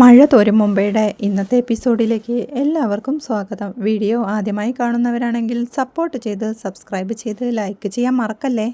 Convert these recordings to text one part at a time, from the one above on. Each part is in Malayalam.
മഴ തോരും മുംബൈയുടെ ഇന്നത്തെ എപ്പിസോഡിലേക്ക് എല്ലാവർക്കും സ്വാഗതം. വീഡിയോ ആദ്യമായി കാണുന്നവരാണെങ്കിൽ സപ്പോർട്ട് ചെയ്ത് സബ്സ്ക്രൈബ് ചെയ്ത് ലൈക്ക് ചെയ്യാൻ മറക്കല്ലേ?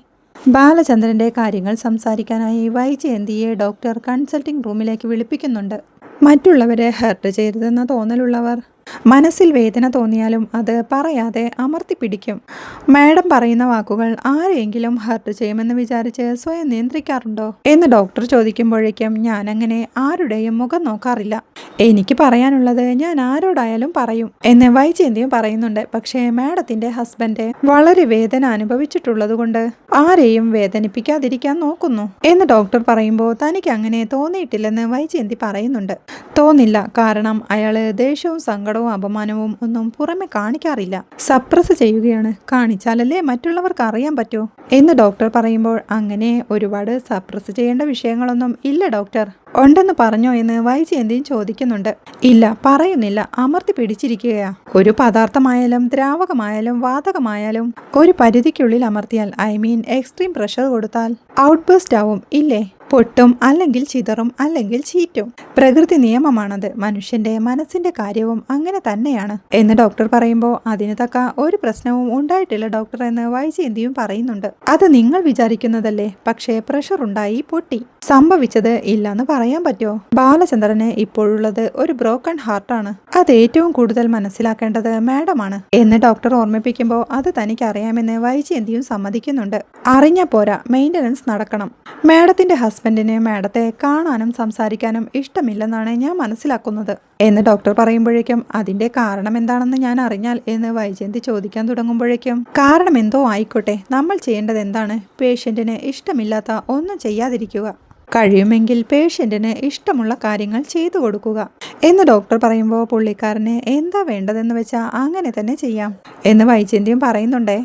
ബാലചന്ദ്രന്റെ കാര്യങ്ങൾ സംസാരിക്കാനായി വൈജയന്തിയെ ഡോക്ടർ കൺസൾട്ടിംഗ് റൂമിലേക്ക് വിളിപ്പിക്കുന്നുണ്ട്. മറ്റുള്ളവരെ ഹെർട്ട് ചെയ്തതെന്ന തോന്നലുള്ളവർ മനസ്സിൽ വേദന തോന്നിയാലും അത് പറയാതെ അമർത്തി പിടിക്കും. മാഡം പറയുന്ന വാക്കുകൾ ആരെയെങ്കിലും ഹർട്ട് ചെയ്യുമെന്ന് വിചാരിച്ച് സ്വയം നിയന്ത്രിക്കാറുണ്ടോ? എന്ന് ഡോക്ടർ ചോദിക്കുമ്പോഴേക്കും ഞാൻ അങ്ങനെ ആരുടെയും മുഖം നോക്കാറില്ല. എനിക്ക് പറയാനുള്ളത് ഞാൻ ആരോടായാലും പറയും എന്ന് വൈജയന്തിയും പറയുന്നുണ്ട്. പക്ഷേ മാഡത്തിന്റെ ഹസ്ബൻഡ് വളരെ വേദന അനുഭവിച്ചിട്ടുള്ളത് കൊണ്ട് ആരെയും വേദനിപ്പിക്കാതിരിക്കാൻ നോക്കുന്നു എന്ന് ഡോക്ടർ പറയുമ്പോൾ തനിക്ക് അങ്ങനെ തോന്നിയിട്ടില്ലെന്ന് വൈജയന്തി പറയുന്നുണ്ട്. തോന്നില്ല. കാരണം അയാൾ ദേഷ്യവും സങ്കടവും അപമാനവും ഒന്നും പുറമെ കാണിക്കാറില്ല. സപ്രസ് ചെയ്യുകയാണ്. കാണിച്ചാലല്ലേ മറ്റുള്ളവർക്ക് അറിയാൻ പറ്റൂ. എന്ന് ഡോക്ടർ പറയുമ്പോൾ അങ്ങനെ ഒരുപാട് സപ്രസ് ചെയ്യേണ്ട വിഷയങ്ങളൊന്നും ഇല്ല ഡോക്ടർ. ഉണ്ടെന്ന് പറഞ്ഞോ എന്ന് വൈജി എന്തെയും ചോദിക്കുന്നുണ്ട്. ഇല്ല പറയുന്നില്ല. അമർത്തി പിടിച്ചിരിക്കുകയാ. ഒരു പദാർത്ഥമായാലും ദ്രാവകമായാലും വാതകമായാലും ഒരു പരിധിക്കുള്ളിൽ അമർത്തിയാൽ ഐ മീൻ എക്സ്ട്രീം പ്രഷർ കൊടുത്താൽ ഔട്ട് ബേസ്റ്റ് ആവും ഇല്ലേ? പൊട്ടും അല്ലെങ്കിൽ ചിതറും അല്ലെങ്കിൽ ചീറ്റും. പ്രകൃതി നിയമമാണത്. മനുഷ്യന്റെ മനസ്സിന്റെ കാര്യവും അങ്ങനെ തന്നെയാണ്. എന്ന് ഡോക്ടർ പറയുമ്പോൾ അതിന് തക്ക ഒരു പ്രശ്നവും ഉണ്ടായിട്ടില്ല ഡോക്ടർ എന്ന് വൈജയന്തിയും പറയുന്നുണ്ട്. അത് നിങ്ങൾ വിചാരിക്കുന്നതല്ലേ? പക്ഷേ പ്രഷർ ഉണ്ടായി പൊട്ടി. സംഭവിച്ചത് ഇല്ലെന്ന് പറയാൻ പറ്റുമോ? ബാലചന്ദ്രന് ഇപ്പോഴുള്ളത് ഒരു ബ്രോക്കൺ ഹാർട്ടാണ് അത് ഏറ്റവും കൂടുതൽ മനസ്സിലാക്കേണ്ടത് മാഡമാണ്. എന്ന് ഡോക്ടർ ഓർമ്മിപ്പിക്കുമ്പോൾ അത് തനിക്ക് അറിയാമെന്ന് വൈജയന്തിയും സമ്മതിക്കുന്നുണ്ട്. അറിഞ്ഞ പോരാ മെയിന്റനൻസ് നടക്കണം. മാഡത്തിന്റെ ഹസ്ബൻഡിന് മാഡത്തെ കാണാനും സംസാരിക്കാനും ഇഷ്ടമില്ലെന്നാണ് ഞാൻ മനസ്സിലാക്കുന്നത്. എന്ന് ഡോക്ടർ പറയുമ്പോഴേക്കും അതിന്റെ കാരണം എന്താണെന്ന് ഞാൻ അറിഞ്ഞാൽ എന്ന് വൈജയന്തി ചോദിക്കാൻ തുടങ്ങുമ്പോഴേക്കും കാരണം എന്തോ ആയിക്കോട്ടെ നമ്മൾ ചെയ്യേണ്ടത് എന്താണ്? പേഷ്യന്റിന് ഇഷ്ടമില്ലാത്ത ഒന്നും ചെയ്യാതിരിക്കുക. കഴിയുമെങ്കിൽ പേഷ്യന്റിന് ഇഷ്ടമുള്ള കാര്യങ്ങൾ ചെയ്തു കൊടുക്കുക എന്ന് ഡോക്ടർ പറയുമ്പോൾ പുള്ളിക്കാരന് എന്താ വേണ്ടതെന്ന് വെച്ചാൽ അങ്ങനെ തന്നെ ചെയ്യാം എന്ന് വൈജയന്തിയും പറയുന്നുണ്ടേ.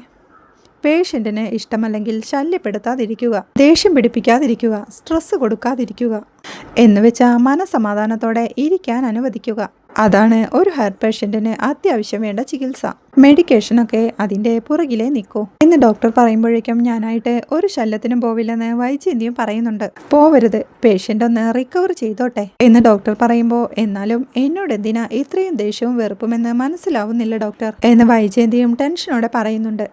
പേഷ്യന്റിന് ഇഷ്ടമല്ലെങ്കിൽ ശല്യപ്പെടുത്താതിരിക്കുക ദേഷ്യം പിടിപ്പിക്കാതിരിക്കുക സ്ട്രെസ് കൊടുക്കാതിരിക്കുക എന്നുവെച്ചാൽ മനസമാധാനത്തോടെ ഇരിക്കാൻ അനുവദിക്കുക. അതാണ് ഒരു ഹാർട്ട് പേഷ്യന്റിന് അത്യാവശ്യം വേണ്ട ചികിത്സ. മെഡിക്കേഷനൊക്കെ അതിന്റെ പുറകിലേ നിൽക്കൂ എന്ന് ഡോക്ടർ പറയുമ്പോഴേക്കും ഞാനായിട്ട് ഒരു ശല്യത്തിനും പോവില്ലെന്ന് വൈചിന്തിയും പറയുന്നുണ്ട്. പോവരുത് പേഷ്യന്റ് ഒന്ന് റിക്കവർ ചെയ്തോട്ടെ എന്ന് ഡോക്ടർ പറയുമ്പോൾ എന്നാലും എന്നോട് എന്തിനാ ഇത്രയും ദേഷ്യവും വെറുപ്പുമെന്ന് മനസ്സിലാവുന്നില്ല ഡോക്ടർ എന്ന് വൈജയന്തിയും ടെൻഷനോടെ പറയുന്നുണ്ട്.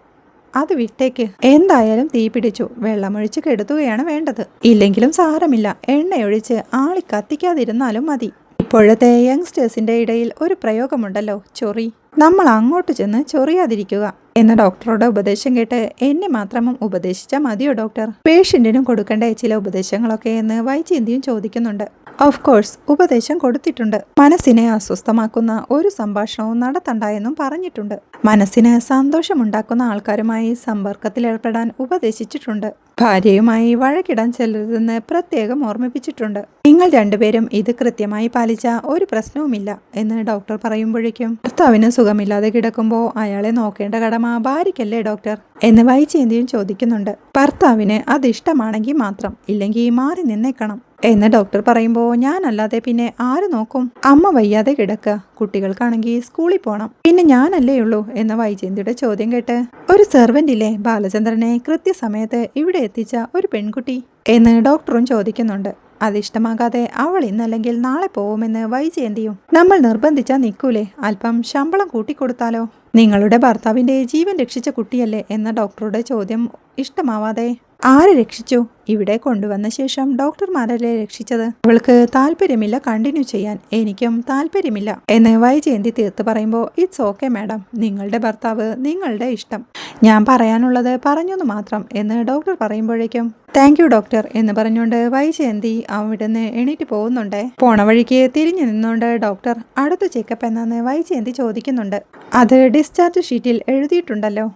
അത് വിട്ടേക്ക്. എന്തായാലും തീ പിടിച്ചു. വെള്ളമൊഴിച്ച് കെടുത്തുകയാണ് വേണ്ടത്. ഇല്ലെങ്കിലും സാരമില്ല. എണ്ണയൊഴിച്ച് ആളി കത്തിക്കാതിരുന്നാലും മതി. ഇപ്പോഴത്തെ യങ്സ്റ്റേഴ്സിന്റെ ഇടയിൽ ഒരു പ്രയോഗമുണ്ടല്ലോ ചൊറി. നമ്മൾ അങ്ങോട്ട് ചെന്ന് ചൊറിയാതിരിക്കുക എന്ന ഡോക്ടറുടെ ഉപദേശം കേട്ട് എന്നെ മാത്രമും ഉപദേശിച്ചാൽ മതിയോ ഡോക്ടർ? പേഷ്യന്റിനും കൊടുക്കേണ്ട ചില ഉപദേശങ്ങളൊക്കെ എന്ന് വൈചിന്തിയും ചോദിക്കുന്നുണ്ട്. ഓഫ് കോഴ്സ് ഉപദേശം കൊടുത്തിട്ടുണ്ട്. മനസ്സിനെ അസ്വസ്ഥമാക്കുന്ന ഒരു സംഭാഷണവും നടത്തണ്ട എന്നും പറഞ്ഞിട്ടുണ്ട്. മനസ്സിന് സന്തോഷമുണ്ടാക്കുന്ന ആൾക്കാരുമായി സമ്പർക്കത്തിലേർപ്പെടാൻ ഉപദേശിച്ചിട്ടുണ്ട്. ഭാര്യയുമായി വഴക്കിടാൻ ചെല്ലരുതെന്ന് പ്രത്യേകം ഓർമ്മിപ്പിച്ചിട്ടുണ്ട്. നിങ്ങൾ രണ്ടുപേരും ഇത് കൃത്യമായി പാലിച്ച ഒരു പ്രശ്നവുമില്ല എന്ന് ഡോക്ടർ പറയുമ്പോഴേക്കും ഭർത്താവിന് സുഖമില്ലാതെ കിടക്കുമ്പോൾ അയാളെ നോക്കേണ്ട കടമ ഭാര്യയ്ക്കല്ലേ ഡോക്ടർ? എന്ന് വൈചേന്തിയും ചോദിക്കുന്നുണ്ട്. ഭർത്താവിന് അത് ഇഷ്ടമാണെങ്കിൽ മാത്രം ഇല്ലെങ്കിൽ മാറി നിന്നേക്കണം എന്ന് ഡോക്ടർ പറയുമ്പോൾ ഞാനല്ലാതെ പിന്നെ ആര് നോക്കും? അമ്മ വയ്യാതെ കിടക്കുക കുട്ടികൾക്കാണെങ്കിൽ സ്കൂളിൽ പോകണം പിന്നെ ഞാനല്ലേ ഉള്ളൂ എന്ന വൈജയന്തിയുടെ ചോദ്യം കേട്ട് ഒരു സെർവന്റിലെ ബാലചന്ദ്രനെ കൃത്യസമയത്ത് ഇവിടെ എത്തിച്ച ഒരു പെൺകുട്ടി? എന്ന് ഡോക്ടറും ചോദിക്കുന്നുണ്ട്. അതിഷ്ടമാകാതെ അവൾ ഇന്നല്ലെങ്കിൽ നാളെ പോവുമെന്ന് വൈജയന്തിയും നമ്മൾ നിർബന്ധിച്ചാൽ നിൽക്കൂലേ. അല്പം ശമ്പളം കൂട്ടിക്കൊടുത്താലോ? നിങ്ങളുടെ ഭർത്താവിന്റെ ജീവൻ രക്ഷിച്ച കുട്ടിയല്ലേ എന്ന ഡോക്ടറുടെ ചോദ്യം ഇഷ്ടമാവാതെ ആരെ രക്ഷിച്ചു? ഇവിടെ കൊണ്ടുവന്ന ശേഷം ഡോക്ടർമാരല്ലേ രക്ഷിച്ചത്? അവൾക്ക് താല്പര്യമില്ല കണ്ടിന്യൂ ചെയ്യാൻ. എനിക്കും താല്പര്യമില്ല. എന്ന് വൈജയന്തി തീർത്ത് പറയുമ്പോൾ ഇറ്റ്സ് ഓക്കെ മാഡം നിങ്ങളുടെ ഭർത്താവ് നിങ്ങളുടെ ഇഷ്ടം. ഞാൻ പറയാനുള്ളത് പറഞ്ഞെന്ന് മാത്രം. എന്ന് ഡോക്ടർ പറയുമ്പോഴേക്കും താങ്ക് യു ഡോക്ടർ എന്ന് പറഞ്ഞുകൊണ്ട് വൈജയന്തി അവിടുന്ന് എണീറ്റ് പോകുന്നുണ്ട്. പോണ വഴിക്ക് തിരിഞ്ഞു നിന്നുകൊണ്ട് ഡോക്ടർ അടുത്ത ചെക്കപ്പ് എന്നാന്ന് വൈജയന്തി ചോദിക്കുന്നുണ്ട്. അത് ഡിസ്ചാർജ് ഷീറ്റിൽ എഴുതിയിട്ടുണ്ടല്ലോ.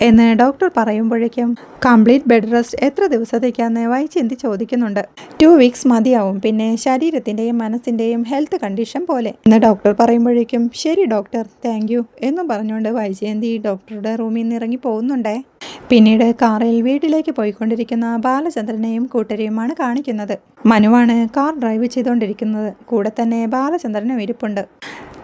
എന്ന് ഡോക്ടർ പറയുമ്പോഴേക്കും കംപ്ലീറ്റ് ബെഡ് റെസ്റ്റ് എത്ര ദിവസത്തേക്കാന്ന് വൈചിന്തി ചോദിക്കുന്നുണ്ട്. ടു വീക്സ് മതിയാവും പിന്നെ ശരീരത്തിന്റെയും മനസ്സിന്റെയും ഹെൽത്ത് കണ്ടീഷൻ പോലെ എന്ന് ഡോക്ടർ പറയുമ്പോഴേക്കും ശരി ഡോക്ടർ താങ്ക് യു എന്നും പറഞ്ഞുകൊണ്ട് വൈജയന്തി ഡോക്ടറുടെ റൂമിൽ നിന്ന് ഇറങ്ങി പോകുന്നുണ്ടേ. പിന്നീട് കാറിൽ വീട്ടിലേക്ക് പോയിക്കൊണ്ടിരിക്കുന്ന ബാലചന്ദ്രനെയും കൂട്ടരെയുമാണ് കാണിക്കുന്നത്. മനുവാണ് കാർ ഡ്രൈവ് ചെയ്തുകൊണ്ടിരിക്കുന്നത് കൂടെ തന്നെ ബാലചന്ദ്രനും ഇരിപ്പുണ്ട്.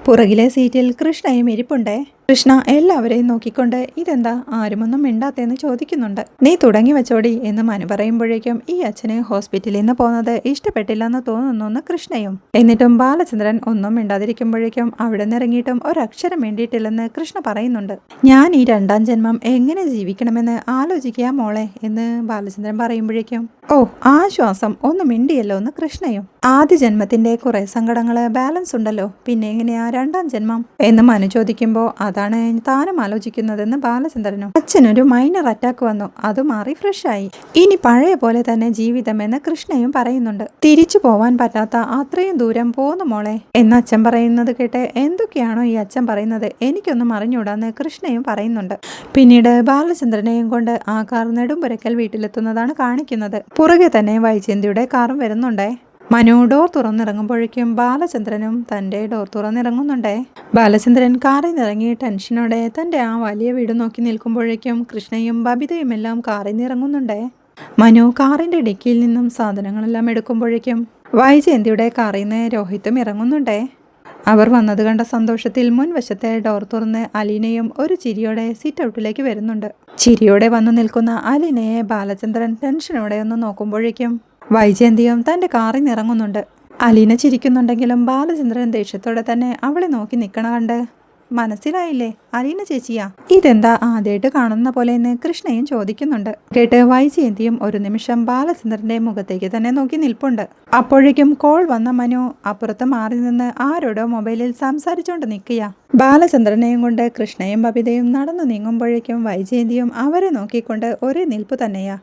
പുറകിലെ സീറ്റിൽ കൃഷ്ണയും ഇരിപ്പുണ്ടേ. കൃഷ്ണ എല്ലാവരെയും നോക്കിക്കൊണ്ട് ഇതെന്താ? ആരുമൊന്നും മിണ്ടാത്തെന്ന് ചോദിക്കുന്നുണ്ട്. നീ തുടങ്ങി വെച്ചോടി എന്ന് മനു പറയുമ്പോഴേക്കും ഈ അച്ഛനെ ഹോസ്പിറ്റലിൽ നിന്ന് പോകുന്നത് ഇഷ്ടപ്പെട്ടില്ലെന്ന് തോന്നുന്നു കൃഷ്ണയും. എന്നിട്ടും ബാലചന്ദ്രൻ ഒന്നും മിണ്ടാതിരിക്കുമ്പോഴേക്കും അവിടെ നിന്നിറങ്ങിയിട്ടും ഒരക്ഷരം വേണ്ടിയിട്ടില്ലെന്ന് കൃഷ്ണ പറയുന്നുണ്ട്. ഞാൻ ഈ രണ്ടാം ജന്മം എങ്ങനെ ജീവിക്കണമെന്ന് ആലോചിക്കുക മോളെ എന്ന് ബാലചന്ദ്രൻ പറയുമ്പോഴേക്കും ഓ ആശ്വാസം. ഒന്ന് മിണ്ടിയല്ലോ എന്ന് കൃഷ്ണയും. ആദ്യ ജന്മത്തിന്റെ കുറെ സങ്കടങ്ങൾ ബാലൻസ് ഉണ്ടല്ലോ പിന്നെ എങ്ങനെയാ രണ്ടാം ജന്മം? എന്ന് മനു ചോദിക്കുമ്പോൾ അതാണ് താനും ആലോചിക്കുന്നതെന്ന് ബാലചന്ദ്രനും അച്ഛനൊരു മൈനർ അറ്റാക്ക് വന്നു. അത് മാറി ഫ്രഷായി ഇനി പഴയ പോലെ തന്നെ ജീവിതമെന്ന് കൃഷ്ണയും പറയുന്നുണ്ട്. തിരിച്ചു പോവാൻ പറ്റാത്ത അത്രയും ദൂരം പോന്നു മോളെ. എന്ന് അച്ഛൻ പറയുന്നത് കേട്ട് എന്തൊക്കെയാണോ ഈ അച്ഛൻ പറയുന്നത് എനിക്കൊന്നും അറിഞ്ഞൂടാന്ന് കൃഷ്ണയും പറയുന്നുണ്ട്. പിന്നീട് ബാലചന്ദ്രനെയും കൊണ്ട് ആ കാർ നെടുമ്പുരക്കൽ വീട്ടിലെത്തുന്നതാണ് കാണിക്കുന്നത്. പുറകെ തന്നെ വൈജയന്തിയുടെ കാറും വരുന്നുണ്ടേ. മനു ഡോർ തുറന്നിറങ്ങുമ്പോഴേക്കും ബാലചന്ദ്രനും തന്റെ ഡോർ തുറന്നിറങ്ങുന്നുണ്ടേ. ബാലചന്ദ്രൻ കാറിൽ നിന്നിറങ്ങി ടെൻഷനോടെ തന്റെ ആ വലിയ വീട് നോക്കി നിൽക്കുമ്പോഴേക്കും കൃഷ്ണയും ബബിതയും എല്ലാം കാറിൽ നിറങ്ങുന്നുണ്ടേ മനു കാറിന്റെ ഡിക്കിയിൽ നിന്നും സാധനങ്ങളെല്ലാം എടുക്കുമ്പോഴേക്കും വൈജയന്തിയുടെ കാറിൽ നിന്ന് രോഹിത്തും ഇറങ്ങുന്നുണ്ടേ. അവർ വന്നത് കണ്ട സന്തോഷത്തിൽ മുൻവശത്തെ ഡോർ തുറന്ന് അലീനയും ഒരു ചിരിയോടെ സീറ്റ് ഔട്ടിലേക്ക് വരുന്നുണ്ട്. ചിരിയോടെ വന്നു നിൽക്കുന്ന അലീനയെ ബാലചന്ദ്രൻ ടെൻഷനോടെ ഒന്ന് നോക്കുമ്പോഴേക്കും വൈജയന്തിയും തന്റെ കാറിൽ നിറങ്ങുന്നുണ്ട് അലീന ചിരിക്കുന്നുണ്ടെങ്കിലും ബാലചന്ദ്രൻ ദേഷ്യത്തോടെ തന്നെ അവളെ നോക്കി നിൽക്കണ കണ്ട് മനസ്സിലായില്ലേ അലീന ചേച്ചിയാ? ഇതെന്താ ആദ്യമായിട്ട് കാണുന്ന പോലെ എന്ന് കൃഷ്ണയും ചോദിക്കുന്നുണ്ട്. കേട്ട് വൈജയന്തിയും ഒരു നിമിഷം ബാലചന്ദ്രന്റെ മുഖത്തേക്ക് തന്നെ നോക്കി നിൽപ്പുണ്ട്. അപ്പോഴേക്കും കോൾ വന്ന മനു അപ്പുറത്ത് മാറി നിന്ന് ആരോടോ മൊബൈലിൽ സംസാരിച്ചുകൊണ്ട് നിൽക്കുക ബാലചന്ദ്രനെയും കൊണ്ട് കൃഷ്ണയും ബബിതയും നടന്നു നീങ്ങുമ്പോഴേക്കും വൈജയന്തിയും അവരെ നോക്കിക്കൊണ്ട് ഒരേ നിൽപ്പ് തന്നെയാ.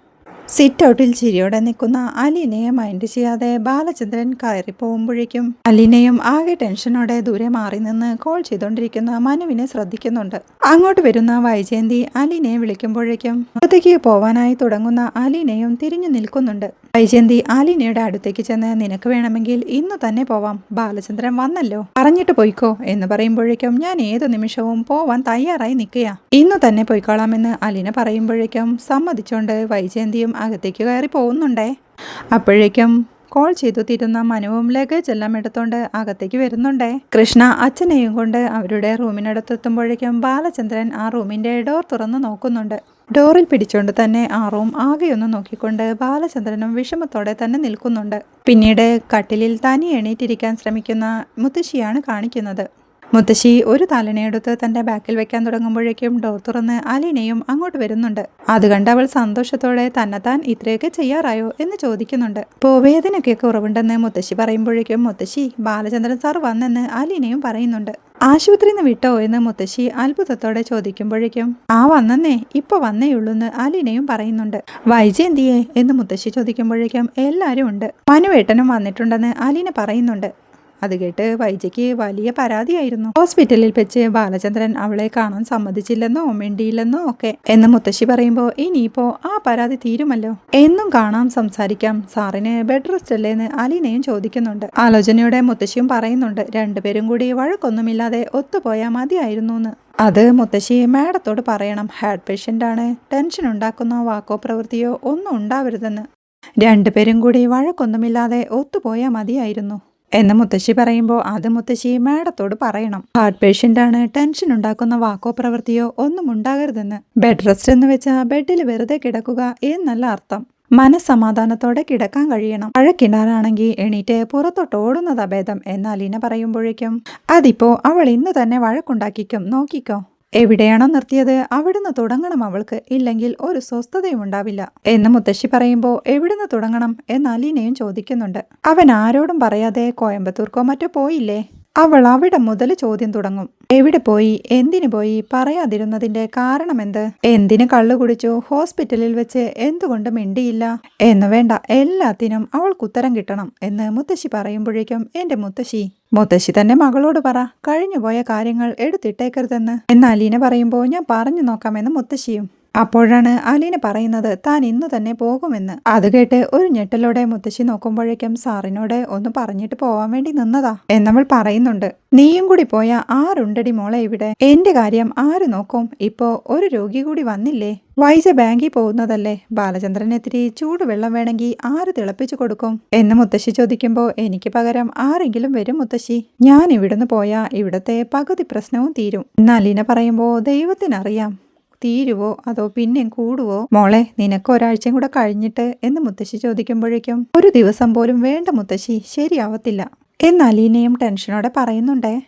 സിറ്റ് ഔട്ടിൽ ചിരിയോടെ നിൽക്കുന്ന അലീനയെ മൈൻഡ് ചെയ്യാതെ ബാലചന്ദ്രൻ കയറി പോകുമ്പോഴേക്കും അലീനയും ആകെ ടെൻഷനോടെ ദൂരെ മാറി നിന്ന് കോൾ ചെയ്തുകൊണ്ടിരിക്കുന്ന മനുവിനെ ശ്രദ്ധിക്കുന്നുണ്ട്. അങ്ങോട്ട് വരുന്ന വൈജയന്തി അലീനയെ വിളിക്കുമ്പോഴേക്കും അടുത്തേക്ക് പോവാനായി തുടങ്ങുന്ന അലീനയും തിരിഞ്ഞു നിൽക്കുന്നുണ്ട്. വൈജയന്തി ആലിനയുടെ അടുത്തേക്ക് ചെന്ന് നിനക്ക് വേണമെങ്കിൽ ഇന്ന് തന്നെ പോവാം. ബാലചന്ദ്രൻ വന്നല്ലോ. പറഞ്ഞിട്ട് പോയിക്കോ എന്ന് പറയുമ്പോഴേക്കും ഞാൻ ഏതു നിമിഷവും പോവാൻ തയ്യാറായി നിൽക്കുക ഇന്ന് തന്നെ പോയിക്കോളാമെന്ന് അലിന പറയുമ്പോഴേക്കും സമ്മതിച്ചുകൊണ്ട് വൈജയന്തിയും അകത്തേക്ക് കയറി പോകുന്നുണ്ടേ. അപ്പോഴേക്കും കോൾ ചെയ്തു തീരുന്ന മനുവും ലഗേജ് എല്ലാം എടുത്തോണ്ട് അകത്തേക്ക് വരുന്നുണ്ടേ. കൃഷ്ണ അച്ഛനെയും കൊണ്ട് അവരുടെ റൂമിനടുത്തെത്തുമ്പോഴേക്കും ബാലചന്ദ്രൻ ആ റൂമിന്റെ ഡോർ തുറന്നു നോക്കുന്നുണ്ട്. ഡോറിൽ പിടിച്ചുകൊണ്ട് തന്നെ ആ റൂം ആകെയൊന്ന് നോക്കിക്കൊണ്ട് ബാലചന്ദ്രനും വിഷമത്തോടെ തന്നെ നിൽക്കുന്നുണ്ട്. പിന്നീട് കട്ടിലിൽ തനി എണീറ്റിരിക്കാൻ ശ്രമിക്കുന്ന മുത്തശ്ശിയാണ് കാണിക്കുന്നത്. മുത്തശ്ശി ഒരു തലനെടുത്ത് തന്റെ ബാക്കിൽ വെക്കാൻ തുടങ്ങുമ്പോഴേക്കും ഡോർ തുറന്ന് അലീനയും അങ്ങോട്ട് വരുന്നുണ്ട്. അത് കണ്ട് അവൾ സന്തോഷത്തോടെ തന്നെത്താൻ ഇത്രയൊക്കെ ചെയ്യാറായോ എന്ന് ചോദിക്കുന്നുണ്ട്. പോവേദനൊക്കെ കുറവുണ്ടെന്ന് മുത്തശ്ശി പറയുമ്പോഴേക്കും മുത്തശ്ശി ബാലചന്ദ്രൻ സാർ വന്നെന്ന് അലീനയും പറയുന്നുണ്ട്. ആശുപത്രിയിൽ നിന്ന് വിട്ടോ? എന്ന് മുത്തശ്ശി അത്ഭുതത്തോടെ ചോദിക്കുമ്പോഴേക്കും ആ വന്നെന്നേ ഇപ്പൊ വന്നേയുള്ളൂന്ന് അലീനയും പറയുന്നുണ്ട്. വൈജയന്തിയെ? എന്ന് മുത്തശ്ശി ചോദിക്കുമ്പോഴേക്കും എല്ലാരും ഉണ്ട്. മനുവേട്ടനും വന്നിട്ടുണ്ടെന്ന് അലീന പറയുന്നുണ്ട്. അത് കേട്ട് വൈജയ്ക്ക് വലിയ പരാതിയായിരുന്നു. ഹോസ്പിറ്റലിൽ വെച്ച് ബാലചന്ദ്രൻ അവളെ കാണാൻ സമ്മതിച്ചില്ലെന്നോ മിണ്ടിയില്ലെന്നോ ഒക്കെ. എന്ന് മുത്തശ്ശി പറയുമ്പോൾ ഇനിയിപ്പോ ആ പരാതി തീരുമല്ലോ? എന്നും കാണാം സംസാരിക്കാം. സാറിന് ബെഡ് റെസ്റ്റ് അല്ലേന്ന് അലീനയും ചോദിക്കുന്നുണ്ട്. ആലോചനയുടെ മുത്തശ്ശിയും പറയുന്നുണ്ട് രണ്ടുപേരും കൂടി വഴക്കൊന്നുമില്ലാതെ ഒത്തുപോയാൽ മതിയായിരുന്നു എന്ന്. അത് മുത്തശ്ശി മാഡത്തോട് പറയണം ഹാർട്ട് പേഷ്യന്റ് ആണ്. ടെൻഷൻ ഉണ്ടാക്കുന്ന വാക്കോ പ്രവൃത്തിയോ ഒന്നും ഉണ്ടാവരുതെന്ന്. രണ്ടുപേരും കൂടി വഴക്കൊന്നുമില്ലാതെ ഒത്തുപോയാൽ മതിയായിരുന്നു. എന്ന് മുത്തശ്ശി പറയുമ്പോൾ അത് മുത്തശ്ശി മാഡത്തോട് പറയണം. ഹാർട്ട് പേഷ്യന്റ് ആണ് ടെൻഷൻ ഉണ്ടാക്കുന്ന വാക്കോ പ്രവൃത്തിയോ ഒന്നും ഉണ്ടാകരുതെന്ന്. ബെഡ് റെസ്റ്റ് എന്ന് വെച്ചാൽ ബെഡിൽ വെറുതെ കിടക്കുക എന്നല്ല അർത്ഥം. മനസ്സമാധാനത്തോടെ കിടക്കാൻ കഴിയണം. അഴക്കിണാറാണെങ്കിൽ എണീറ്റ് പുറത്തോട്ട് ഓടുന്നതാ ഭേദം. എന്നാൽ ഇന പറയുമ്പോഴേക്കും അതിപ്പോ അവൾ ഇന്ന് തന്നെ വഴക്കുണ്ടാക്കിക്കും. നോക്കിക്കോ. എവിടെയാണോ നിർത്തിയത് അവിടുന്ന് തുടങ്ങണം അവൾക്ക്. ഇല്ലെങ്കിൽ ഒരു സ്വസ്ഥതയും ഉണ്ടാവില്ല. എന്ന് മുത്തശ്ശി പറയുമ്പോൾ എവിടുന്ന് തുടങ്ങണം? എന്ന് അലീനയും ചോദിക്കുന്നുണ്ട്. അവൻ ആരോടും പറയാതെ കോയമ്പത്തൂർക്കോ മറ്റോ പോയില്ലേ? അവൾ അവിടെ മുതൽ ചോദ്യം തുടങ്ങും. എവിടെ പോയി? എന്തിനു പോയി? പറയാതിരുന്നതിന്റെ കാരണമെന്ത്? എന്തിന് കള്ളു കുടിച്ചു? ഹോസ്പിറ്റലിൽ വെച്ച് എന്തുകൊണ്ട് മിണ്ടിയില്ല? എന്ന് വേണ്ട എല്ലാത്തിനും അവൾക്ക് ഉത്തരം കിട്ടണം എന്ന് മുത്തശ്ശി പറയുമ്പോഴേക്കും എന്റെ മുത്തശ്ശി മുത്തശ്ശി തന്നെ മകളോട് പറ കഴിഞ്ഞുപോയ കാര്യങ്ങൾ എടുത്തിട്ടേക്കരുതെന്ന്. എന്നാൽ അലീന പറയുമ്പോൾ ഞാൻ പറഞ്ഞു നോക്കാമെന്ന് മുത്തശ്ശിയും അപ്പോഴാണ് അലീന പറയുന്നത് താൻ ഇന്ന് തന്നെ പോകുമെന്ന്. അത് കേട്ട് ഒരു ഞെട്ടലോടെ മുത്തശ്ശി നോക്കുമ്പോഴേക്കും സാറിനോട് ഒന്ന് പറഞ്ഞിട്ട് പോവാൻ വേണ്ടി നിന്നതാ എന്നവൾ പറയുന്നുണ്ട്. നീയും കൂടി പോയ ആരുണ്ടടി മോളെ ഇവിടെ? എന്റെ കാര്യം ആര് നോക്കും? ഇപ്പോ ഒരു രോഗി കൂടി വന്നില്ലേ? വൈസ ബാങ്കിൽ പോകുന്നതല്ലേ? ബാലചന്ദ്രനെത്തിരി ചൂടുവെള്ളം വേണമെങ്കിൽ ആര് തിളപ്പിച്ചു കൊടുക്കും? എന്ന് മുത്തശ്ശി ചോദിക്കുമ്പോൾ എനിക്ക് പകരം ആരെങ്കിലും വരും മുത്തശ്ശി. ഞാൻ ഇവിടുന്ന് പോയാ ഇവിടത്തെ പകുതി പ്രശ്നവും തീരും. എന്ന് അലീന പറയുമ്പോൾ ദൈവത്തിനറിയാം. തീരുവോ? അതോ പിന്നെയും കൂടുവോ? മോളെ നിനക്ക് ഒരാഴ്ചയും കൂടെ കഴിഞ്ഞിട്ട് എന്ന് മുത്തശ്ശി ചോദിക്കുമ്പോഴേക്കും ഒരു ദിവസം പോലും വേണ്ട മുത്തശ്ശി ശരിയാവത്തില്ല. എന്ന് അലീനയും ടെൻഷനോടെ പറയുന്നുണ്ടേ.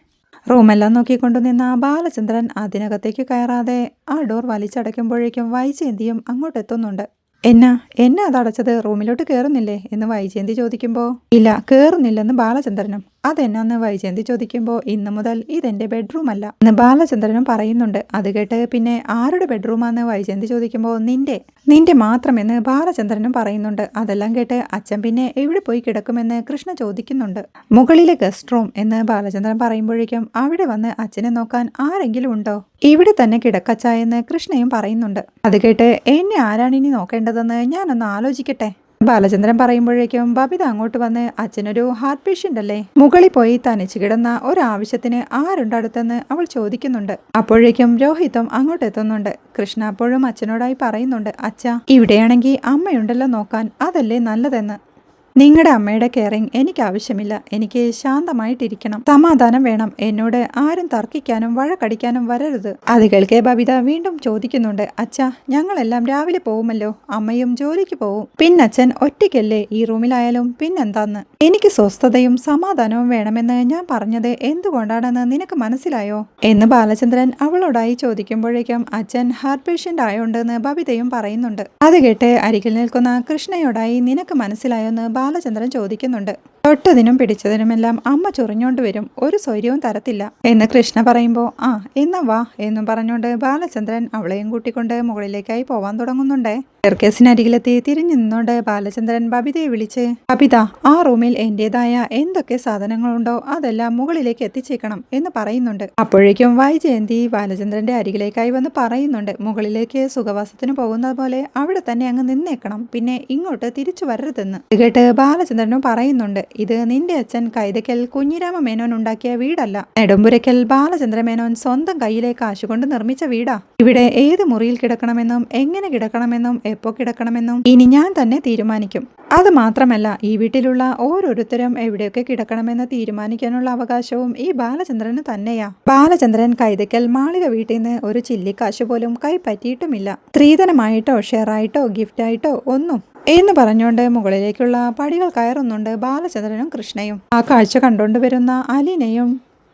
റൂമെല്ലാം നോക്കിക്കൊണ്ടു നിന്ന ബാലചന്ദ്രൻ അതിനകത്തേക്ക് കയറാതെ ആ ഡോർ വലിച്ചടയ്ക്കുമ്പോഴേക്കും വൈജയന്തിയും അങ്ങോട്ടെത്തുന്നുണ്ട് എന്നാ എന്നെ അതടച്ചത്? റൂമിലോട്ട് കയറുന്നില്ലേ എന്ന് വൈജയന്തി ചോദിക്കുമ്പോൾ ഇല്ല കയറുന്നില്ലെന്ന് ബാലചന്ദ്രനും അതെന്നാന്ന് വൈജയന്തി ചോദിക്കുമ്പോൾ ഇന്നു മുതൽ ഇതെന്റെ ബെഡ്റൂം അല്ല എന്ന് ബാലചന്ദ്രനും പറയുന്നുണ്ട്. അത് കേട്ട് പിന്നെ ആരുടെ ബെഡ്റൂമാന്ന് വൈജയന്തി ചോദിക്കുമ്പോൾ നിന്റെ നിന്റെ മാത്രമെന്ന് ബാലചന്ദ്രനും പറയുന്നുണ്ട്. അതെല്ലാം കേട്ട് അച്ഛൻ പിന്നെ എവിടെ പോയി കിടക്കുമെന്ന് കൃഷ്ണ ചോദിക്കുന്നുണ്ട്. മുകളിലെ ഗസ്റ്റ് റൂം എന്ന് ബാലചന്ദ്രൻ പറയുമ്പോഴേക്കും അവിടെ വന്ന് അച്ഛനെ നോക്കാൻ ആരെങ്കിലും ഉണ്ടോ? ഇവിടെ തന്നെ കിടക്കച്ച എന്ന് കൃഷ്ണയും പറയുന്നുണ്ട്. അത് കേട്ട് എന്നെ ആരാണിനി നോക്കേണ്ടതെന്ന് ഞാനൊന്ന് ആലോചിക്കട്ടെ. ബാലചന്ദ്രൻ പറയുമ്പോഴേക്കും ബബിത അങ്ങോട്ട് വന്ന് അച്ഛനൊരു ഹാർട്ട് പേഷ്യന്റ് അല്ലേ? മുകളിൽ പോയി തനിച്ച് കിടന്ന ഒരാവശ്യത്തിന് ആരുണ്ട് അടുത്തെന്ന് അവൾ ചോദിക്കുന്നുണ്ട്. അപ്പോഴേക്കും രോഹിതം അങ്ങോട്ട് എത്തുന്നുണ്ട്. കൃഷ്ണ അപ്പോഴും അച്ഛനോടായി പറയുന്നുണ്ട് അച്ഛ ഇവിടെയാണെങ്കിൽ അമ്മയുണ്ടല്ലോ നോക്കാൻ അതല്ലേ നല്ലതെന്ന്. നിങ്ങളുടെ അമ്മയുടെ കെയറിങ് എനിക്ക് ആവശ്യമില്ല എനിക്ക് ശാന്തമായിട്ടിരിക്കണം. സമാധാനം വേണം. എന്നോട് ആരും തർക്കിക്കാനും വഴക്കടിക്കാനും വരരുത്. അത് കേൾക്കെ ബബിത വീണ്ടും ചോദിക്കുന്നുണ്ട്. അച്ഛ ഞങ്ങളെല്ലാം രാവിലെ പോവുമല്ലോ. അമ്മയും ജോലിക്ക് പോവും. പിന്നച്ഛൻ ഒറ്റയ്ക്കല്ലേ ഈ റൂമിലായാലും പിന്നെന്താന്ന്? എനിക്ക് സ്വസ്ഥതയും സമാധാനവും വേണമെന്ന് ഞാൻ പറഞ്ഞത് എന്തുകൊണ്ടാണെന്ന് നിനക്ക് മനസ്സിലായോ? എന്ന് ബാലചന്ദ്രൻ അവളോടായി ചോദിക്കുമ്പോഴേക്കും അച്ഛൻ ഹാർട്ട് പേഷ്യന്റ് ആയോണ്ടെന്ന് ബബിതയും പറയുന്നുണ്ട്. അത് കേട്ട് അരികിൽ നിൽക്കുന്ന കൃഷ്ണയോടായി നിനക്ക് മനസ്സിലായോന്ന് ബാലചന്ദ്രൻ ചോദിക്കുന്നുണ്ട്. തൊട്ടതിനും പിടിച്ചതിനുമെല്ലാം അമ്മ ചൊറിഞ്ഞോണ്ട് വരും. ഒരു സ്വര്യവും തരത്തില്ല. എന്ന് കൃഷ്ണ പറയുമ്പോൾ ആ എന്നാ വാ എന്നും പറഞ്ഞുകൊണ്ട് ബാലചന്ദ്രൻ അവളെയും കൂട്ടിക്കൊണ്ട് മുകളിലേക്കായി പോവാൻ തുടങ്ങുന്നുണ്ടേ. സ്റ്റെയർക്കേസിനരികിലെത്തി തിരിഞ്ഞു നിന്നോണ്ട് ബാലചന്ദ്രൻ ബബിതയെ വിളിച്ച് ബബിത ആ റൂമിൽ എന്റേതായ എന്തൊക്കെ സാധനങ്ങളുണ്ടോ അതെല്ലാം മുകളിലേക്ക് എത്തിച്ചേക്കണം എന്ന് പറയുന്നുണ്ട്. അപ്പോഴേക്കും വൈജയന്തി ബാലചന്ദ്രന്റെ അരികിലേക്കായി വന്ന് പറയുന്നുണ്ട്. മുകളിലേക്ക് സുഖവാസത്തിന് പോകുന്നത് പോലെ അവിടെ തന്നെ അങ്ങ് നിന്നേക്കണം. പിന്നെ ഇങ്ങോട്ട് തിരിച്ചു വരരുതെന്ന്. കേട്ട് ബാലചന്ദ്രനും പറയുന്നുണ്ട് ഇത് നിന്റെ അച്ഛൻ കൈതക്കൽ കുഞ്ഞിരാമ മേനോൻ ഉണ്ടാക്കിയ വീടല്ല. നെടുമ്പുരയ്ക്കൽ ബാലചന്ദ്ര മേനോൻ സ്വന്തം കയ്യിലെ കാശുകൊണ്ട് നിർമ്മിച്ച വീടാ. ഇവിടെ ഏത് മുറിയിൽ കിടക്കണമെന്നും എങ്ങനെ കിടക്കണമെന്നും എപ്പോ കിടക്കണമെന്നും ഇനി ഞാൻ തന്നെ തീരുമാനിക്കും. അത് മാത്രമല്ല ഈ വീട്ടിലുള്ള ഓരോരുത്തരും എവിടെയൊക്കെ കിടക്കണമെന്ന് തീരുമാനിക്കാനുള്ള അവകാശവും ഈ ബാലചന്ദ്രന് തന്നെയാ. ബാലചന്ദ്രൻ കൈതക്കൽ മാളിക വീട്ടിൽ നിന്ന് ഒരു ചില്ലിക്കാശ് പോലും കൈ പറ്റിയിട്ടുമില്ല. സ്ത്രീധനമായിട്ടോ ഷെയറായിട്ടോ ഗിഫ്റ്റായിട്ടോ ഒന്നും എന്ന് പറഞ്ഞുകൊണ്ട് മുകളിലേക്കുള്ള പടികൾ കയറുന്നുണ്ട് ബാലചന്ദ്രനും കൃഷ്ണയും. ആ കാഴ്ച കണ്ടുകൊണ്ട് വരുന്ന അലീനയും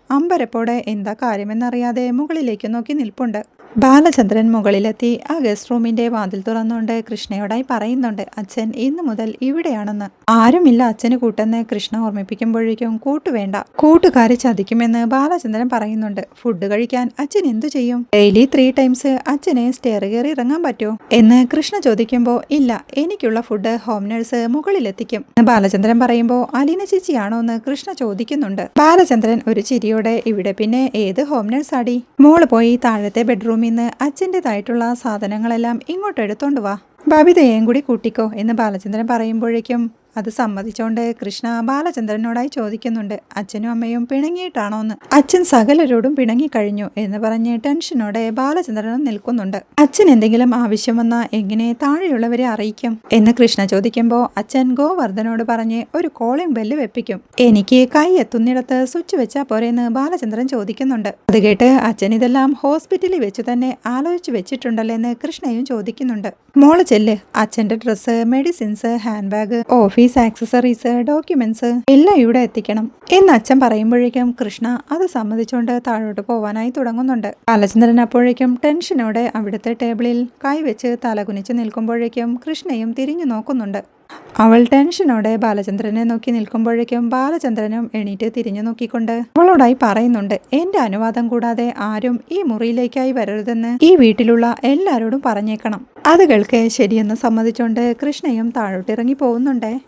അമ്പരപ്പോടെ എന്താ കാര്യമെന്നറിയാതെ മുകളിലേക്ക് നോക്കി നിൽപ്പുണ്ട്. ബാലചന്ദ്രൻ മുകളിലെത്തി ആ ഗസ്റ്റ് റൂമിന്റെ വാതിൽ തുറന്നുകൊണ്ട് കൃഷ്ണയോടായി പറയുന്നുണ്ട് അച്ഛൻ ഇന്നു മുതൽ ഇവിടെയാണെന്ന്. ആരുമില്ല അച്ഛന് കൂട്ടെന്ന് കൃഷ്ണ ഓർമ്മിപ്പിക്കുമ്പോഴേക്കും കൂട്ടുവേണ്ട കൂട്ടുകാരെ ചതിക്കുമെന്ന് ബാലചന്ദ്രൻ പറയുന്നുണ്ട്. ഫുഡ് കഴിക്കാൻ അച്ഛൻ എന്തു ചെയ്യും? ഡെയിലി ത്രീ ടൈംസ് അച്ഛനെ സ്റ്റെയർ കയറി ഇറങ്ങാൻ പറ്റുമോ എന്ന് കൃഷ്ണ ചോദിക്കുമ്പോൾ ഇല്ല എനിക്കുള്ള ഫുഡ് ഹോം നഴ്സ് മുകളിലെത്തിക്കും. ബാലചന്ദ്രൻ പറയുമ്പോൾ അലീന ചേച്ചിയാണോ എന്ന് കൃഷ്ണ ചോദിക്കുന്നുണ്ട്. ബാലചന്ദ്രൻ ഒരു ചിരിയോടെ ഇവിടെ പിന്നെ ഏത് ഹോം നഴ്സ് ആടി മോൾ പോയി താഴത്തെ ബെഡ്റൂമിൽ നിന്ന് അച്ഛന്റെതായിട്ടുള്ള സാധനങ്ങളെല്ലാം ഇങ്ങോട്ട് എടുത്തോണ്ട് വാ. ബബിതയെയും കൂടി കൂട്ടിക്കോ എന്ന് ബാലചന്ദ്രൻ പറയുമ്പോഴേക്കും അത് സമ്മതിച്ചോണ്ട് കൃഷ്ണ ബാലചന്ദ്രനോടായി ചോദിക്കുന്നുണ്ട് അച്ഛനും അമ്മയും പിണങ്ങിയിട്ടാണോ എന്ന്? അച്ഛൻ സകലരോടും പിണങ്ങിക്കഴിഞ്ഞു എന്ന് പറഞ്ഞ് ടെൻഷനോടെ ബാലചന്ദ്രനും നിൽക്കുന്നുണ്ട്. അച്ഛൻ എന്തെങ്കിലും ആവശ്യം വന്നാൽ എങ്ങനെ താഴെയുള്ളവരെ അറിയിക്കും? എന്ന് കൃഷ്ണ ചോദിക്കുമ്പോൾ അച്ഛൻ ഗോവർദ്ധനോട് പറഞ്ഞ് ഒരു കോളിംഗ് ബെല്ല് വെപ്പിക്കും. എനിക്ക് കൈ എത്തുന്നിടത്ത് സ്വിച്ച് വെച്ചാൽ പോരെന്ന് ബാലചന്ദ്രൻ ചോദിക്കുന്നുണ്ട്. അത് കേട്ട് അച്ഛൻ ഇതെല്ലാം ഹോസ്പിറ്റലിൽ വെച്ച് തന്നെ ആലോചിച്ച് വെച്ചിട്ടുണ്ടല്ലോ എന്ന് കൃഷ്ണയും ചോദിക്കുന്നുണ്ട്. മോൾ ചെല്ല്. അച്ഛന്റെ dress medicines handbag office accessories documents എല്ലാം ഇവിടെ എത്തിക്കണം. എന്ന് അച്ഛൻ പറയുമ്പോഴേക്കും കൃഷ്ണ അത് സമ്മതിച്ചുകൊണ്ട് താഴോട്ട് പോവാനായി തുടങ്ങുന്നുണ്ട്. ബാലചന്ദ്രൻ അപ്പോഴേക്കും ടെൻഷനോടെ അവിടുത്തെ ടേബിളിൽ കൈവച്ച് തലകുനിച്ച് നിൽക്കുമ്പോഴേക്കും കൃഷ്ണയും തിരിഞ്ഞു നോക്കുന്നുണ്ട്. അവൾ ടെൻഷനോടെ ബാലചന്ദ്രനെ നോക്കി നിൽക്കുമ്പോഴേക്കും ബാലചന്ദ്രനും എണീറ്റ് തിരിഞ്ഞു നോക്കിക്കൊണ്ട് അവളോടായി പറയുന്നുണ്ട് എന്റെ അനുവാദം കൂടാതെ ആരും ഈ മുറിയിലേക്കായി വരരുതെന്ന് ഈ വീട്ടിലുള്ള എല്ലാരോടും പറഞ്ഞേക്കണം. അത് കേൾക്കെ ശരിയെന്ന് സമ്മതിച്ചുകൊണ്ട് കൃഷ്ണയും താഴോട്ടിറങ്ങി പോകുന്നുണ്ടേ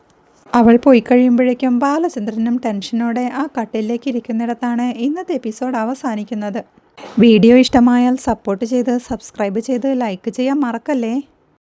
അവൾ പോയി കഴിയുമ്പോഴേക്കും ബാലചന്ദ്രനും ടെൻഷനോടെ ആ കട്ടിലേക്ക് ഇരിക്കുന്നിടത്താണ് ഇന്നത്തെ എപ്പിസോഡ് അവസാനിക്കുന്നത്. വീഡിയോ ഇഷ്ടമായാൽ സപ്പോർട്ട് ചെയ്ത് സബ്സ്ക്രൈബ് ചെയ്ത് ലൈക്ക് ചെയ്യാൻ മറക്കല്ലേ?